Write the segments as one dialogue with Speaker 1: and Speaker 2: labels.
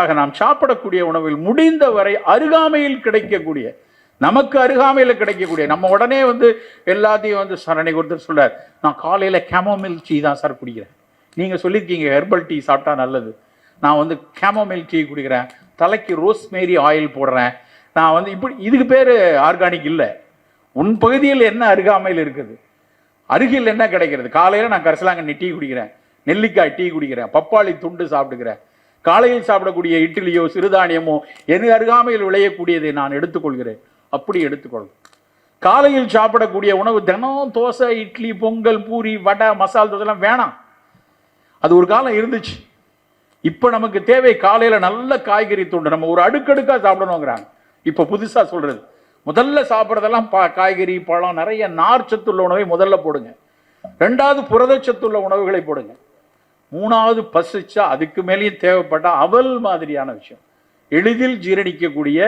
Speaker 1: ஆக நாம் சாப்பிடக்கூடிய உணவில் முடிந்த வரை அருகாமையில் கிடைக்கக்கூடிய நமக்கு அருகாமையில் கிடைக்கக்கூடிய நம்ம உடனே வந்து எல்லாத்தையும் வந்து சரணை கொடுத்து சொல்றார். நான் காலையில் கேமோமில் டீ தான் சார் குடிக்கிறேன். நீங்கள் சொல்லியிருக்கீங்க ஹெர்பல் டீ சாப்பிட்டா நல்லது. நான் வந்து கேமோமில் டீ குடிக்கிறேன். தலைக்கு ரோஸ்மேரி ஆயில் போடுறேன். நான் வந்து இப்படி இதுக்கு பேர் ஆர்கானிக் இல்லை. உன் பகுதியில் என்ன அருகாமையில் இருக்குது? அருகில் என்ன கிடைக்கிறது? காலையில் நான் கரிசலாங்கண்ணி டீ குடிக்கிறேன். நெல்லிக்காய் டீ குடிக்கிறேன். பப்பாளி துண்டு சாப்பிட்டுக்கிறேன். காலையில் சாப்பிடக்கூடிய இட்லியோ சிறுதானியமோ என் அருகாமையில் விளையக்கூடியதை நான் எடுத்துக்கொள்கிறேன். அப்படி எடுத்துக்கொள்ளும். காலையில் சாப்பிடக்கூடிய உணவு தினம் தோசை இட்லி பொங்கல் பூரி வடை மசால் தோசைலாம் வேணாம். அது ஒரு காலம் இருந்துச்சு. இப்போ நமக்கு தேவை காலையில் நல்ல காய்கறி துண்டு. நம்ம ஒரு அடுக்கடுக்காக சாப்பிடணுங்கிறாங்க. இப்போ புதுசாக சொல்கிறது முதல்ல சாப்பிட்றதெல்லாம் பா காய்கறி பழம் நிறைய நார் சத்துள்ள உணவை முதல்ல போடுங்க. ரெண்டாவது புரதச்சத்துள்ள உணவுகளை போடுங்க. மூணாவது பசிச்சா அதுக்கு மேலேயும் தேவைப்பட்ட அவல் மாதிரியான விஷயம். எளிதில் ஜீரணிக்கக்கூடிய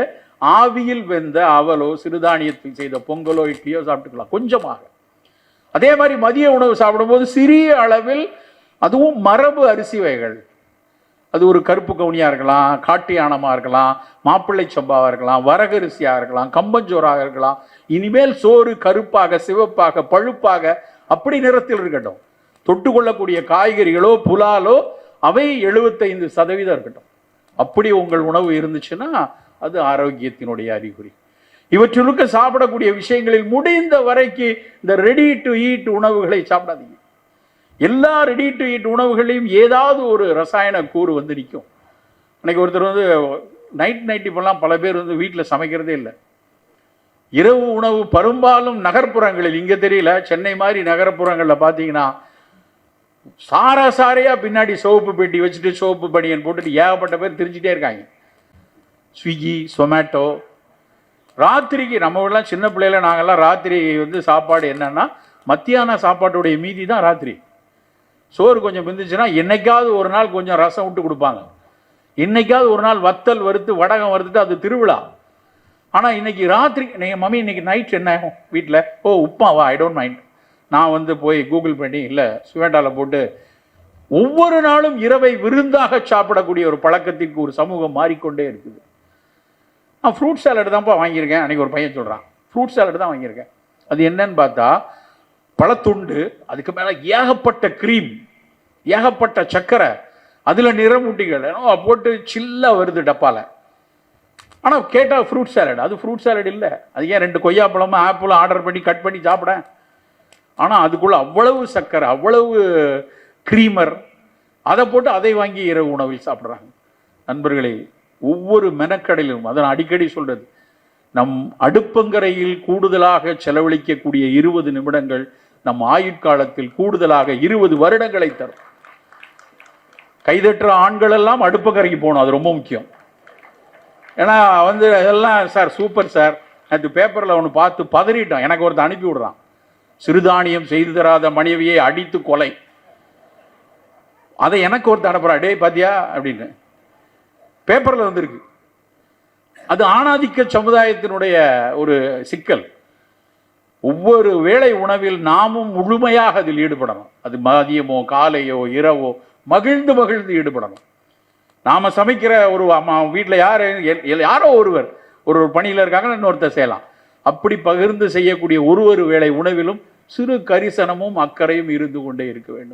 Speaker 1: ஆவியில் வெந்த அவலோ சிறுதானியத்தில் செய்த பொங்கலோ இட்லியோ சாப்பிட்டுக்கலாம் கொஞ்சமாக. அதே மாதிரி மதிய உணவு சாப்பிடும்போது சிறிய அளவில் அதுவும் மரபு அரிசி வகைகள். அது ஒரு கருப்பு கவுனியாக இருக்கலாம் காட்டு யானமாக இருக்கலாம் மாப்பிள்ளை சம்பாவாக இருக்கலாம் வரகரிசியாக இருக்கலாம் கம்பஞ்சோறாக இருக்கலாம் இனிமேல் சோறு கருப்பாக சிவப்பாக பழுப்பாக அப்படி நிறத்தில் இருக்கட்டும். தொட்டுக்கொள்ளக்கூடிய காய்கறிகளோ புலாலோ அவை எழுபத்தைந்து சதவீதம் இருக்கட்டும். அப்படி உங்கள் உணவு இருந்துச்சுன்னா அது ஆரோக்கியத்தினுடைய அறிகுறி. இவற்றிலுக்க சாப்பிடக்கூடிய விஷயங்களில் முடிந்த வரைக்கு இந்த ரெடி டு ஈட் உணவுகளை சாப்பிடாதீங்க. எல்லா ரெடி டு ஈட் உணவுகளையும் ஏதாவது ஒரு ரசாயன கூறு வந்து நிற்கும். அன்னைக்கு ஒருத்தர் வந்து நைட் நைட் இப்பெல்லாம் பல பேர் வந்து வீட்டில் சமைக்கிறதே இல்லை. இரவு உணவு பெரும்பாலும் நகர்ப்புறங்களில் இங்கே தெரியல சென்னை மாதிரி நகர்ப்புறங்களில் பார்த்தீங்கன்னா சாரா சாரையா பின்னாடி சோப்பு பெட்டி வச்சுட்டு சோப்பு பனியன் போட்டுட்டு ஏகப்பட்ட பேர் திரிஞ்சிட்டே இருக்காங்க. ஸ்விக்கி சொமேட்டோ ராத்திரிக்கு நம்ம சின்ன பிள்ளையில நாங்கள்லாம் ராத்திரி வந்து சாப்பாடு என்னன்னா மத்தியான சாப்பாட்டுடைய மீதி தான் ராத்திரி. சோறு கொஞ்சம் பிந்துச்சுன்னா என்னைக்காவது ஒரு நாள் கொஞ்சம் ரசம் விட்டு கொடுப்பாங்க. இன்னைக்காவது ஒரு நாள் வத்தல் வறுத்து வடகம் வறுத்துட்டு அது திருவிழா. ஆனால் இன்னைக்கு ராத்திரி நீங்கள் மம்மி இன்னைக்கு நைட் என்ன ஆகும் வீட்டில் ஓ உப்பாவா ஐ டோன்ட் மைண்ட் நான் வந்து போய் கூகுள் பண்ணி இல்லை சுவேண்டாவில் போட்டு ஒவ்வொரு நாளும் இரவை விருந்தாக சாப்பிடக்கூடிய ஒரு பழக்கத்திற்கு ஒரு சமூகம் மாறிக்கொண்டே இருக்குது. நான் ஃப்ரூட் சாலட் தான்ப்பா வாங்கியிருக்கேன். அன்றைக்கி ஒரு பையன் சொல்கிறான் ஃப்ரூட் சாலட் தான் வாங்கியிருக்கேன். அது என்னன்னு பார்த்தா பழத்துண்டு அதுக்கு மேலே ஏகப்பட்ட க்ரீம் ஏகப்பட்ட சர்க்கரை அதில் நிறமூட்டிகள் ஏன்னா போட்டு சில்லாக வருது டப்பாவில் ஆனால் கேட்டால் ஃப்ரூட் சாலட் அது ஃப்ரூட் சாலட் இல்லை. அது ஏன் ரெண்டு கொய்யாப்பழமும் ஆப்பிளும் ஆர்டர் பண்ணி கட் பண்ணி சாப்பிடேன் ஆனால் அதுக்குள்ள அவ்வளவு சர்க்கரை அவ்வளவு க்ரீமர் அதை போட்டு அதை வாங்கி இரவு உணவில் சாப்பிட்றாங்க. நண்பர்களே ஒவ்வொரு மெனக்கடையிலும் அதை நான் அடிக்கடி சொல்கிறது நம் அடுப்பங்கரையில் கூடுதலாக செலவழிக்கக்கூடிய இருபது நிமிடங்கள் நம் ஆயுட்காலத்தில் கூடுதலாக இருபது வருடங்களை தரும். கைதட்டுற ஆண்கள் எல்லாம் அடுப்பங்கரைக்கு போகணும் அது ரொம்ப முக்கியம். ஏன்னா வந்து அதெல்லாம் சார் சூப்பர் சார். நேற்று பேப்பரில் ஒன்று பார்த்து பதறிட்டோம் எனக்கு ஒருத்தன் அனுப்பி விடுறான். சிறுதானியம் செய்து தராத மனைவியை அடித்து கொலை. அதை எனக்கு ஒருத்தர் அனுப்புறா டே பாத்தியா? அப்படின்னு. பேப்பரில் வந்திருக்கு. அது ஆணாதிக்க சமுதாயத்தினுடைய ஒரு சிக்கல். ஒவ்வொரு வேளை உணவில் நாமும் முழுமையாக அதில் ஈடுபடணும். அது மதியமோ காலையோ இரவோ மகிழ்ந்து மகிழ்ந்து ஈடுபடணும். நாம சமைக்கிற ஒரு அம்மா வீட்டில் யார் யாரோ ஒருவர் ஒரு ஒரு பணியில் இருக்காங்கன்னா இன்னொருத்தர் செய்யலாம். அப்படி பகிர்ந்து செய்யக்கூடிய ஒரு ஒரு வேளை உணவிலும் சிறு கரிசனமும் அக்கறையும் இருந்து கொண்டே இருக்க வேண்டும்.